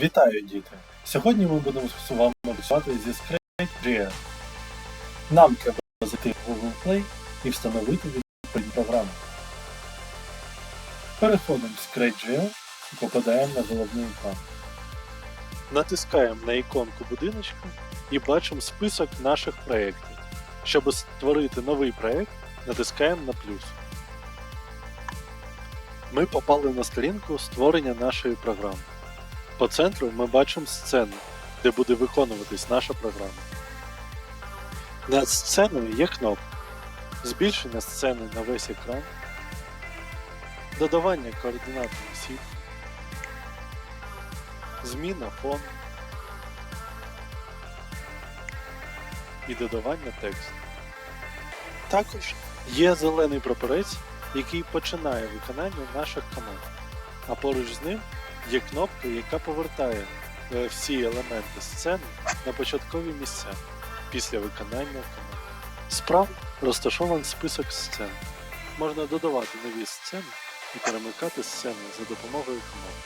Вітаю, діти! Сьогодні ми будемо з вами працювати зі Scratch.js. Нам треба зайти в Google Play і встановити відповідну програму. Переходимо в Scratch.js і попадаємо на головний екран. Натискаємо на іконку будиночка і бачимо список наших проєктів. Щоб створити новий проєкт, натискаємо на плюс. Ми попали на сторінку створення нашої програми. По центру ми бачимо сцену, де буде виконуватись наша програма. Над сценою є кнопка. Збільшення сцени на весь екран, додавання координат осіб, зміна фону і додавання тексту. Також є зелений прапорець, який починає виконання наших команд, а поруч з ним є кнопка, яка повертає е, всі елементи сцени на початкові місця після виконання команд. Справа розташований список сцен. Можна додавати нові сцени і перемикати сцени за допомогою команд.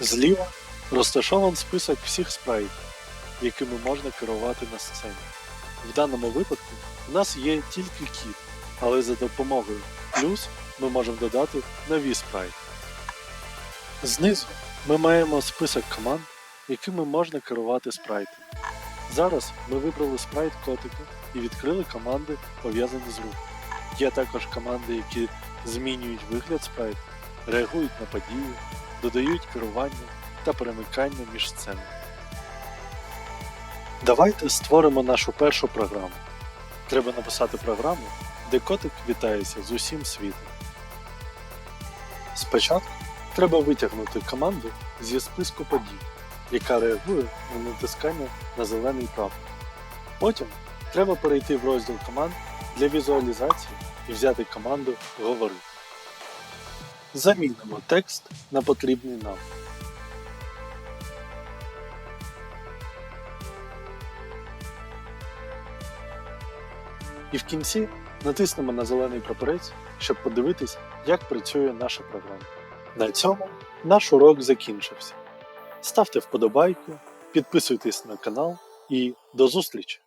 Зліва розташований список всіх спрайтів, якими можна керувати на сцені. В даному випадку у нас є тільки кіт, але за допомогою плюс ми можемо додати нові спрайти. Знизу ми маємо список команд, якими можна керувати спрайтом. Зараз ми вибрали спрайт котика і відкрили команди, пов'язані з рухом. Є також команди, які змінюють вигляд спрайту, реагують на події, додають керування та перемикання між сценами. Давайте створимо нашу першу програму. Треба написати програму, де котик вітається з усім світом. Спочатку треба витягнути команду зі списку подій, яка реагує на натискання на зелений прапор. Потім треба перейти в розділ команд для візуалізації і взяти команду Говори. Замінимо текст на потрібний нам. І в кінці натиснемо на зелений прапорець, щоб подивитись, як працює наша програма. На цьому наш урок закінчився. Ставте вподобайку, підписуйтесь на канал і до зустрічі!